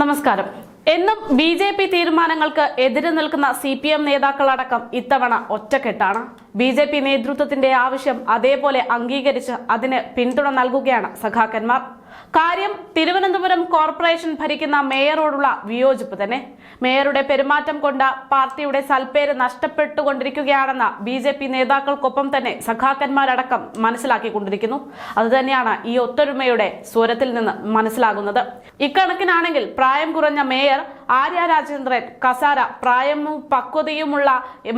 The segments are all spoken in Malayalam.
നമസ്കാരം. എന്നും ബി ജെ പി തീരുമാനങ്ങൾക്ക് എതിരെ നിൽക്കുന്ന സി പി എം നേതാക്കളടക്കം ഇത്തവണ ഒറ്റക്കെട്ടാണ്. ബി ജെ പി നേതൃത്വത്തിന്റെ ആവശ്യം അതേപോലെ അംഗീകരിച്ച് അതിന് പിന്തുണ നൽകുകയാണ് സഖാക്കന്മാർ. കാര്യം തിരുവനന്തപുരം കോർപ്പറേഷൻ ഭരിക്കുന്ന മേയറോടുള്ള വിയോജിപ്പ് തന്നെ. മേയറുടെ പെരുമാറ്റം കൊണ്ട് പാർട്ടിയുടെ സൽപ്പേര് നഷ്ടപ്പെട്ടുകൊണ്ടിരിക്കുകയാണെന്ന് ബി ജെ പി നേതാക്കൾക്കൊപ്പം തന്നെ സഖാക്കന്മാരടക്കം മനസ്സിലാക്കിക്കൊണ്ടിരിക്കുന്നു. അതുതന്നെയാണ് ഈ ഒത്തൊരുമയുടെ സ്വരത്തിൽ നിന്ന് മനസ്സിലാകുന്നത്. ഇക്കണക്കിനാണെങ്കിൽ പ്രായം കുറഞ്ഞ മേയർ ആര്യ രാജേന്ദ്രൻ കസാര പ്രായമോ പക്വതയുമുള്ള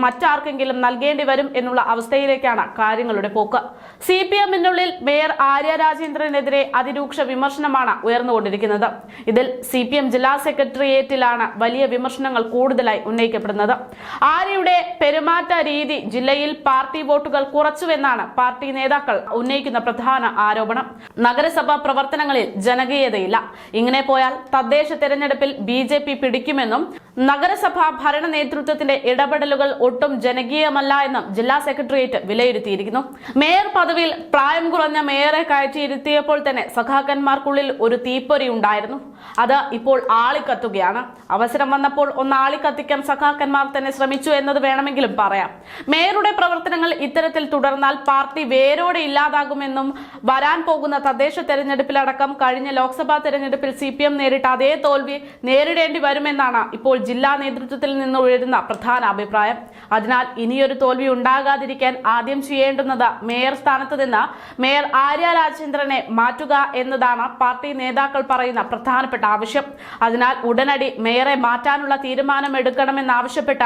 മറ്റാർക്കെങ്കിലും നൽകേണ്ടി വരും എന്നുള്ള അവസ്ഥയിലേക്കാണ് കാര്യങ്ങളുടെ പോക്ക്. സി പി എമ്മിനുള്ളിൽ മേയർ ആര്യ രാജേന്ദ്രനെതിരെ അതിരൂക്ഷ വിമർശനമാണ് ഉയർന്നുകൊണ്ടിരിക്കുന്നത്. ഇതിൽ സി പി എം ജില്ലാ സെക്രട്ടേറിയറ്റിലാണ് വലിയ വിമർശനങ്ങൾ കൂടുതലായി ഉന്നയിക്കപ്പെടുന്നത്. ആര്യയുടെ പെരുമാറ്റ രീതി ജില്ലയിൽ പാർട്ടി വോട്ടുകൾ കുറച്ചുവെന്നാണ് പാർട്ടി നേതാക്കൾ ഉന്നയിക്കുന്ന പ്രധാന ആരോപണം. നഗരസഭാ പ്രവർത്തനങ്ങളിൽ ജനകീയതയില്ല. ഇങ്ങനെ പോയാൽ തദ്ദേശ തെരഞ്ഞെടുപ്പിൽ ബി ജെ പി പിടിക്കുമെന്നും നഗരസഭാ ഭരണ നേതൃത്വത്തിന്റെ ഇടപെടലുകൾ ഒട്ടും ജനകീയമല്ല എന്ന് ജില്ലാ സെക്രട്ടേറിയറ്റ് വിലയിരുത്തിയിരിക്കുന്നു. മേയർ പദവിയിൽ പ്രായം കുറഞ്ഞ മേയറെ കയറ്റിയിരുത്തിയപ്പോൾ തന്നെ സഖാക്കന്മാർക്കുള്ളിൽ ഒരു തീപ്പൊരി ഉണ്ടായിരുന്നു. അത് ഇപ്പോൾ ആളിക്കത്തുകയാണ്. അവസരം വന്നപ്പോൾ ഒന്ന് ആളിക്കത്തിക്കാൻ സഖാക്കന്മാർ തന്നെ ശ്രമിച്ചു എന്നത് വേണമെങ്കിലും പറയാം. മേയറുടെ പ്രവർത്തനങ്ങൾ ഇത്തരത്തിൽ തുടർന്നാൽ പാർട്ടി വേരോടെ ഇല്ലാതാകുമെന്നും വരാൻ പോകുന്ന തദ്ദേശ തെരഞ്ഞെടുപ്പിലടക്കം കഴിഞ്ഞ ലോക്സഭാ തെരഞ്ഞെടുപ്പിൽ സി നേരിട്ട അതേ തോൽവി നേരിടേണ്ടി വരുമെന്നാണ് ഇപ്പോൾ ജില്ലാ നേതൃത്വത്തിൽ നിന്ന് ഉയരുന്ന പ്രധാന അഭിപ്രായം. അതിനാൽ ഇനിയൊരു തോൽവി ഉണ്ടാകാതിരിക്കാൻ ആദ്യം ചെയ്യേണ്ടുന്നത് മേയർ സ്ഥാനത്ത് നിന്ന് മേയർ ആര്യ രാജേന്ദ്രനെ മാറ്റുക എന്നതാണ് പാർട്ടി നേതാക്കൾ പറയുന്ന പ്രധാനപ്പെട്ട ആവശ്യം. അതിനാൽ ഉടനടി മേയറെ മാറ്റാനുള്ള തീരുമാനം എടുക്കണമെന്നാവശ്യപ്പെട്ട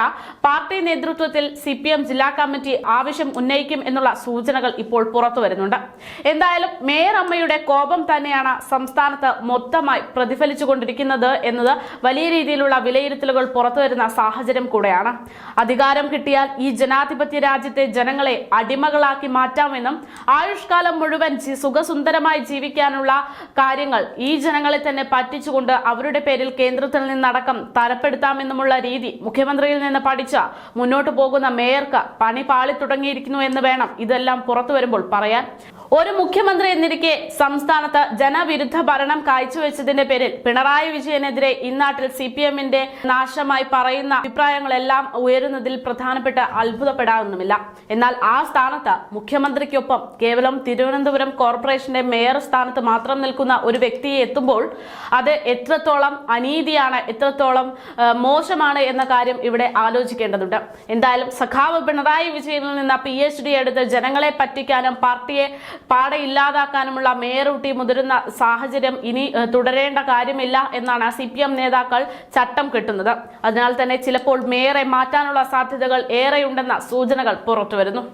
പാർട്ടി നേതൃത്വത്തിൽ സി ജില്ലാ കമ്മിറ്റി ആവശ്യം ഉന്നയിക്കും എന്നുള്ള സൂചനകൾ ഇപ്പോൾ പുറത്തു വരുന്നുണ്ട്. എന്തായാലും മേയർ അമ്മയുടെ കോപം തന്നെയാണ് സംസ്ഥാനത്ത് മൊത്തമായി പ്രതിഫലിച്ചുകൊണ്ടിരിക്കുന്നത് എന്നത് വലിയ രീതിയിലുള്ള വിലയിരുത്തലുകൾ പുറത്തുവരുന്ന സാഹചര്യം കൂടെയാണ്. അധികാരം കിട്ടിയാൽ ഈ ജനാധിപത്യ രാജ്യത്തെ ജനങ്ങളെ അടിമകളാക്കി മാറ്റാമെന്നും ആയുഷ്കാലം മുഴുവൻ സുഖസുന്ദരമായി ജീവിക്കാനുള്ള കാര്യങ്ങൾ ഈ ജനങ്ങളെ തന്നെ പറ്റിച്ചുകൊണ്ട് അവരുടെ പേരിൽ കേന്ദ്രത്തിൽ നിന്നടക്കം തരപ്പെടുത്താമെന്നുമുള്ള രീതി മുഖ്യമന്ത്രിയിൽ നിന്ന് പഠിച്ച മുന്നോട്ടു പോകുന്ന മേയർക്ക് പണി പാളി തുടങ്ങിയിരിക്കുന്നു എന്ന് വേണം ഇതെല്ലാം പുറത്തു വരുമ്പോൾ പറയാൻ. ഒരു മുഖ്യമന്ത്രി എന്നിരിക്കെ സംസ്ഥാനത്ത് ജനവിരുദ്ധ ഭരണം കാഴ്ചവെച്ചതിന്റെ പേരിൽ പിണറായി വിജയനെതിരെ ഇന്നാട്ടിൽ സി പി എമ്മിന്റെ നാശമായി പറയുന്ന അഭിപ്രായങ്ങളെല്ലാം ഉയരുന്നതിൽ പ്രധാനപ്പെട്ട അത്ഭുതപ്പെടാനൊന്നുമില്ല എന്നാൽ ആ സ്ഥാനത്ത് മുഖ്യമന്ത്രിക്കൊപ്പം കേവലം തിരുവനന്തപുരം കോർപ്പറേഷന്റെ മേയർ സ്ഥാനത്ത് മാത്രം നിൽക്കുന്ന ഒരു വ്യക്തിയെ എത്തുമ്പോൾ അത് എത്രത്തോളം അനീതിയാണ് എത്രത്തോളം മോശമാണ് എന്ന കാര്യം ഇവിടെ ആലോചിക്കേണ്ടതുണ്ട്. എന്തായാലും സഖാവ് പിണറായി വിജയനിൽ നിന്ന് പി എച്ച് ഡി എടുത്ത് ജനങ്ങളെ പറ്റിക്കാനും പാർട്ടിയെ പാടെ ഇല്ലാതാക്കാനുമുള്ള മേയറൂട്ടി മുതിരുന്ന സാഹചര്യം ഇനി തുടരേണ്ട കാര്യമില്ല എന്നാണ് സി പി എം നേതാക്കൾ ചട്ടം കെട്ടുന്നത്. അതിനാൽ തന്നെ ചിലപ്പോൾ മേയറെ മാറ്റാനുള്ള സാധ്യതകൾ ഏറെയുണ്ടെന്ന സൂചനകൾ പുറത്തുവരുന്നു.